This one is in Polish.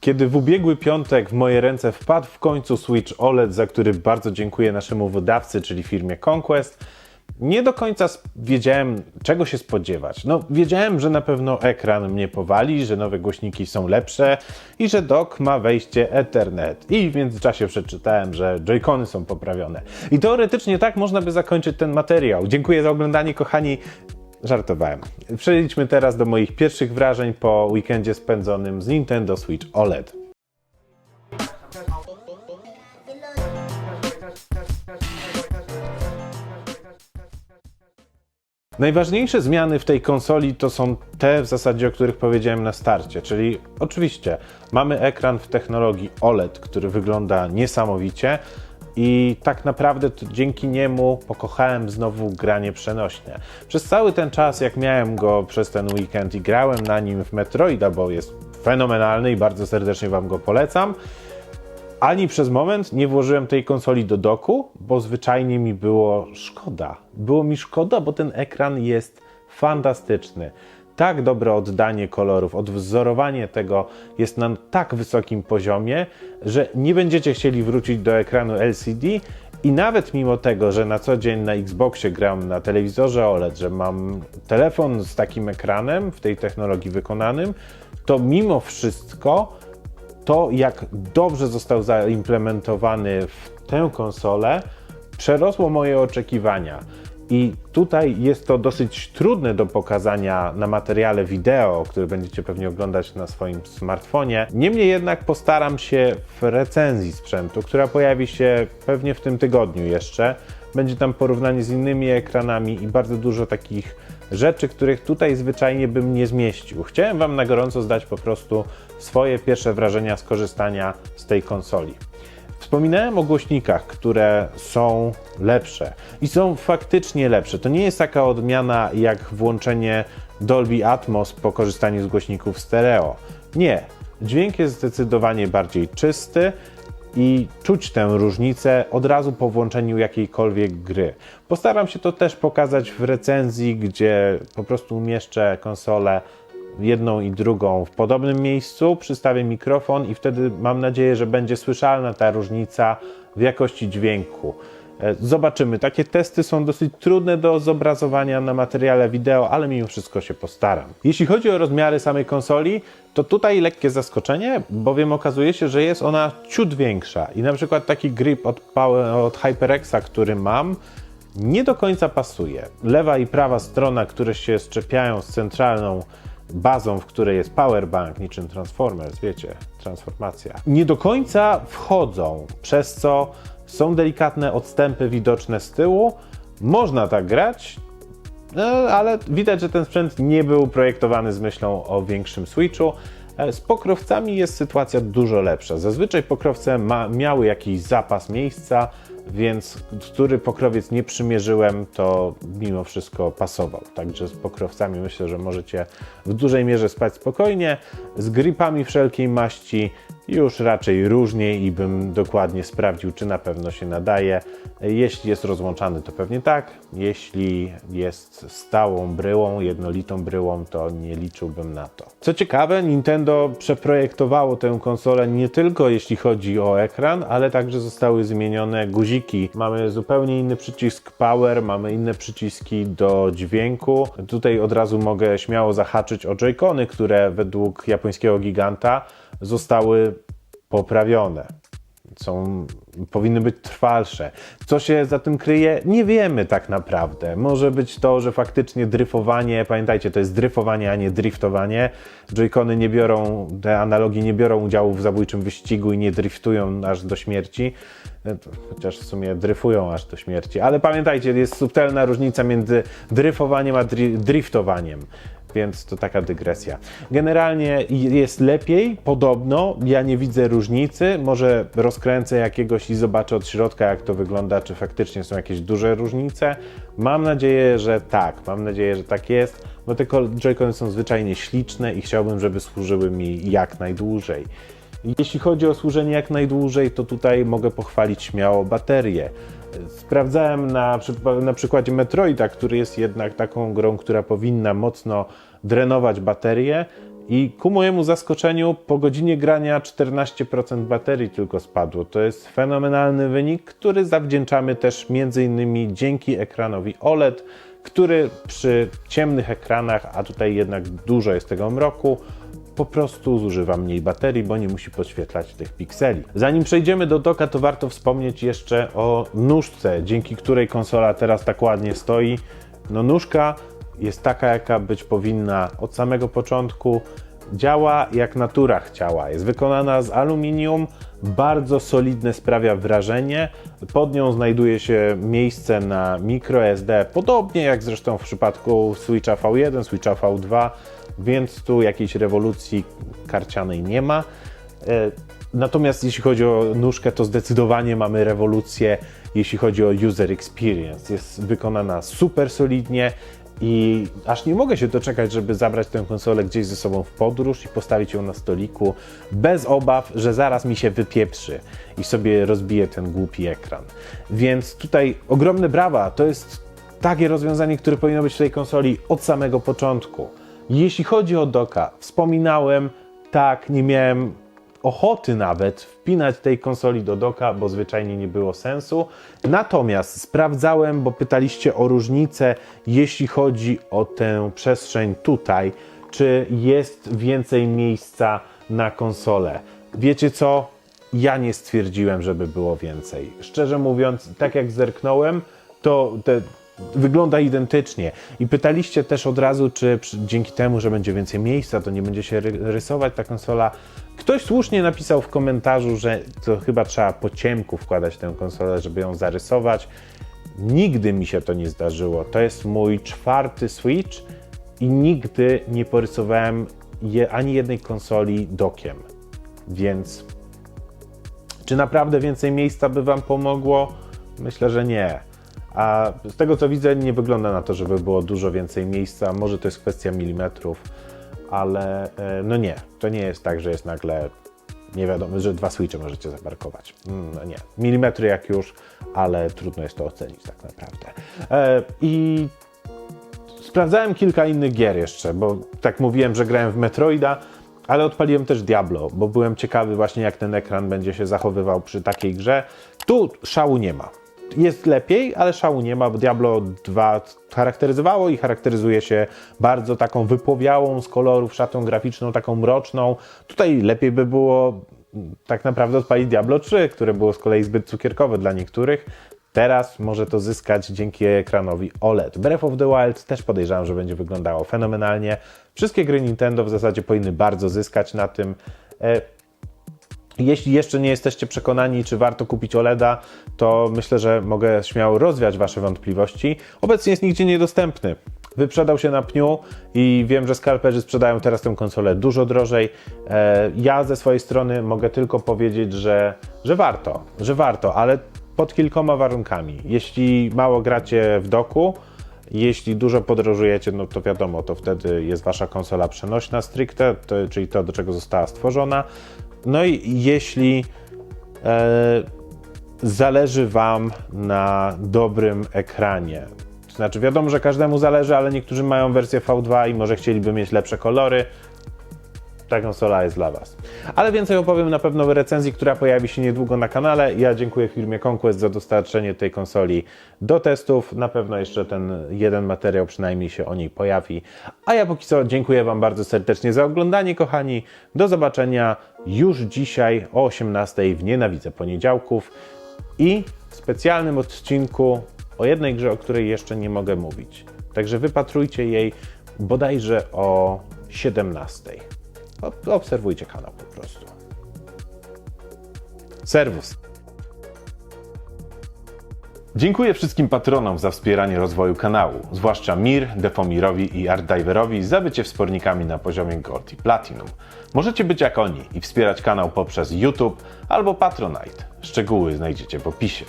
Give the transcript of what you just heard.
Kiedy w ubiegły piątek w moje ręce wpadł w końcu Switch OLED, za który bardzo dziękuję naszemu wydawcy, czyli firmie Conquest, nie do końca wiedziałem, czego się spodziewać. No, wiedziałem, że na pewno ekran mnie powali, że nowe głośniki są lepsze i że dock ma wejście Ethernet. I w międzyczasie przeczytałem, że Joy-Cony są poprawione. I teoretycznie tak można by zakończyć ten materiał. Dziękuję za oglądanie, kochani. Żartowałem. Przejdźmy teraz do moich pierwszych wrażeń po weekendzie spędzonym z Nintendo Switch OLED. Najważniejsze zmiany w tej konsoli to są te w zasadzie, o których powiedziałem na starcie, czyli oczywiście mamy ekran w technologii OLED, który wygląda niesamowicie i tak naprawdę dzięki niemu pokochałem znowu granie przenośne. Przez cały ten czas, jak miałem go przez ten weekend i grałem na nim w Metroida, bo jest fenomenalny i bardzo serdecznie Wam go polecam, ani przez moment nie włożyłem tej konsoli do doku, bo zwyczajnie mi było szkoda. Było mi szkoda, bo ten ekran jest fantastyczny. Tak dobre oddanie kolorów, odwzorowanie tego jest na tak wysokim poziomie, że nie będziecie chcieli wrócić do ekranu LCD i nawet mimo tego, że na co dzień na Xboxie gram na telewizorze OLED, że mam telefon z takim ekranem w tej technologii wykonanym, to mimo wszystko to, jak dobrze został zaimplementowany w tę konsolę, przerosło moje oczekiwania. I tutaj jest to dosyć trudne do pokazania na materiale wideo, który będziecie pewnie oglądać na swoim smartfonie. Niemniej jednak postaram się w recenzji sprzętu, która pojawi się pewnie w tym tygodniu jeszcze. Będzie tam porównanie z innymi ekranami i bardzo dużo takich rzeczy, których tutaj zwyczajnie bym nie zmieścił. Chciałem Wam na gorąco zdać po prostu swoje pierwsze wrażenia z korzystania z tej konsoli. Wspominałem o głośnikach, które są lepsze i są faktycznie lepsze. To nie jest taka odmiana jak włączenie Dolby Atmos po korzystaniu z głośników stereo. Nie. Dźwięk jest zdecydowanie bardziej czysty i czuć tę różnicę od razu po włączeniu jakiejkolwiek gry. Postaram się to też pokazać w recenzji, gdzie po prostu umieszczę konsolę jedną i drugą w podobnym miejscu, przystawię mikrofon i wtedy mam nadzieję, że będzie słyszalna ta różnica w jakości dźwięku. E, Zobaczymy. Takie testy są dosyć trudne do zobrazowania na materiale wideo, ale mimo wszystko się postaram. Jeśli chodzi o rozmiary samej konsoli, to tutaj lekkie zaskoczenie, bowiem okazuje się, że jest ona ciut większa. I na przykład taki grip od, od HyperXa, który mam, nie do końca pasuje. Lewa i prawa strona, które się szczepiają z centralną bazą, w której jest powerbank, niczym Transformers, wiecie, transformacja, nie do końca wchodzą, przez co są delikatne odstępy widoczne z tyłu. Można tak grać, no, ale widać, że ten sprzęt nie był projektowany z myślą o większym switchu. Z pokrowcami jest sytuacja dużo lepsza. Zazwyczaj pokrowce ma, miały jakiś zapas miejsca, więc który pokrowiec nie przymierzyłem, to mimo wszystko pasował. Także z pokrowcami myślę, że możecie w dużej mierze spać spokojnie. Z gripami wszelkiej maści już raczej różniej i bym dokładnie sprawdził, czy na pewno się nadaje. Jeśli jest rozłączany, to pewnie tak. Jeśli jest stałą bryłą, jednolitą bryłą, to nie liczyłbym na to. Co ciekawe, Nintendo przeprojektowało tę konsolę nie tylko jeśli chodzi o ekran, ale także zostały zmienione guziki. Mamy zupełnie inny przycisk Power, mamy inne przyciski do dźwięku. Tutaj od razu mogę śmiało zahaczyć o Joy-Cony, które według japońskiego giganta zostały poprawione. Są, powinny być trwalsze. Co się za tym kryje, nie wiemy tak naprawdę. Może być to, że faktycznie dryfowanie, pamiętajcie, to jest dryfowanie, a nie driftowanie. Joy-Cony nie biorą, te analogi nie biorą udziału w zabójczym wyścigu i nie driftują aż do śmierci. E, Chociaż w sumie dryfują aż do śmierci. Ale pamiętajcie, jest subtelna różnica między dryfowaniem a dri- driftowaniem więc to taka dygresja. Generalnie jest lepiej, podobno. Ja nie widzę różnicy. Może rozkręcę jakiegoś i zobaczę od środka, jak to wygląda, czy faktycznie są jakieś duże różnice. Mam nadzieję, że tak. Mam nadzieję, że tak jest, bo te Joy-Cony są zwyczajnie śliczne i chciałbym, żeby służyły mi jak najdłużej. Jeśli chodzi o służenie jak najdłużej, to tutaj mogę pochwalić śmiało baterię. Sprawdzałem na, na przykładzie Metroida, który jest jednak taką grą, która powinna mocno drenować baterię. I ku mojemu zaskoczeniu po godzinie grania 14% baterii tylko spadło. To jest fenomenalny wynik, który zawdzięczamy też innymi dzięki ekranowi OLED, który przy ciemnych ekranach, a tutaj jednak dużo jest tego mroku, po prostu zużywa mniej baterii, bo nie musi podświetlać tych pikseli. Zanim przejdziemy do doka, to warto wspomnieć jeszcze o nóżce, dzięki której konsola teraz tak ładnie stoi. No nóżka jest taka, jaka być powinna od samego początku. Działa jak natura chciała. Jest wykonana z aluminium, bardzo solidne sprawia wrażenie. Pod nią znajduje się miejsce na microSD, podobnie jak zresztą w przypadku Switcha V1, Switcha V2, więc tu jakiejś rewolucji karcianej nie ma. E, Natomiast jeśli chodzi o nóżkę, to zdecydowanie mamy rewolucję, jeśli chodzi o user experience. Jest wykonana super solidnie i aż nie mogę się doczekać, żeby zabrać tę konsolę gdzieś ze sobą w podróż i postawić ją na stoliku, bez obaw, że zaraz mi się wypieprzy i sobie rozbije ten głupi ekran. Więc tutaj ogromne brawa, to jest takie rozwiązanie, które powinno być w tej konsoli od samego początku. Jeśli chodzi o doka, wspominałem, tak, nie miałem ochoty nawet wpinać tej konsoli do doka, bo zwyczajnie nie było sensu. Natomiast sprawdzałem, bo pytaliście o różnicę, jeśli chodzi o tę przestrzeń tutaj, czy jest więcej miejsca na konsolę. Wiecie co? Ja nie stwierdziłem, żeby było więcej. Szczerze mówiąc, tak jak zerknąłem, to te wygląda identycznie. I pytaliście też od razu, czy dzięki temu, że będzie więcej miejsca, to nie będzie się ry- rysować ta konsola. Ktoś słusznie napisał w komentarzu, że to chyba trzeba po ciemku wkładać tę konsolę, żeby ją zarysować. Nigdy mi się to nie zdarzyło. To jest mój czwarty Switch i nigdy nie porysowałem je, ani jednej konsoli dokiem. Więc czy naprawdę więcej miejsca by Wam pomogło? Myślę, że nie. A z tego co widzę, nie wygląda na to, żeby było dużo więcej miejsca. Może to jest kwestia milimetrów, ale e, no nie. To nie jest tak, że jest nagle nie wiadomo, że dwa switche możecie zaparkować. Mm, No nie. Milimetry jak już, ale trudno jest to ocenić tak naprawdę. E, I sprawdzałem kilka innych gier jeszcze, bo tak mówiłem, że grałem w Metroida, ale odpaliłem też Diablo, bo byłem ciekawy właśnie jak ten ekran będzie się zachowywał przy takiej grze. Tu szału nie ma. Jest lepiej, ale szału nie ma, bo Diablo 2 charakteryzowało i charakteryzuje się bardzo taką wypłowiałą z kolorów szatą graficzną, taką mroczną. Tutaj lepiej by było mm, tak naprawdę odpalić Diablo 3, które było z kolei zbyt cukierkowe dla niektórych. Teraz może to zyskać dzięki ekranowi OLED. Breath of the Wild też podejrzewam, że będzie wyglądało fenomenalnie. Wszystkie gry Nintendo w zasadzie powinny bardzo zyskać na tym. Jeśli jeszcze nie jesteście przekonani, czy warto kupić OLEDa, to myślę, że mogę śmiało rozwiać Wasze wątpliwości. Obecnie jest nigdzie niedostępny. Wyprzedał się na pniu i wiem, że skalperzy sprzedają teraz tę konsolę dużo drożej. E, Ja ze swojej strony mogę tylko powiedzieć, że, że warto, że warto, ale pod kilkoma warunkami. Jeśli mało gracie w doku, jeśli dużo podróżujecie, no to wiadomo, to wtedy jest wasza konsola przenośna stricte, to, czyli to, do czego została stworzona. No i jeśli e, zależy Wam na dobrym ekranie, to znaczy wiadomo, że każdemu zależy, ale niektórzy mają wersję V2 i może chcieliby mieć lepsze kolory, ta konsola jest dla Was. Ale więcej opowiem na pewno w recenzji, która pojawi się niedługo na kanale. Ja dziękuję firmie Conquest za dostarczenie tej konsoli do testów. Na pewno jeszcze ten jeden materiał przynajmniej się o niej pojawi. A ja póki co dziękuję Wam bardzo serdecznie za oglądanie, kochani. Do zobaczenia już dzisiaj o 18 w Nienawidzę Poniedziałków i w specjalnym odcinku o jednej grze, o której jeszcze nie mogę mówić. Także wypatrujcie jej bodajże o 17. Ob- Obserwujcie kanał po prostu. Serwus. Dziękuję wszystkim patronom za wspieranie rozwoju kanału, zwłaszcza Mir, Defomirowi i Artdiverowi za bycie wspornikami na poziomie Gold i Platinum. Możecie być jak oni i wspierać kanał poprzez YouTube albo Patronite. Szczegóły znajdziecie w opisie.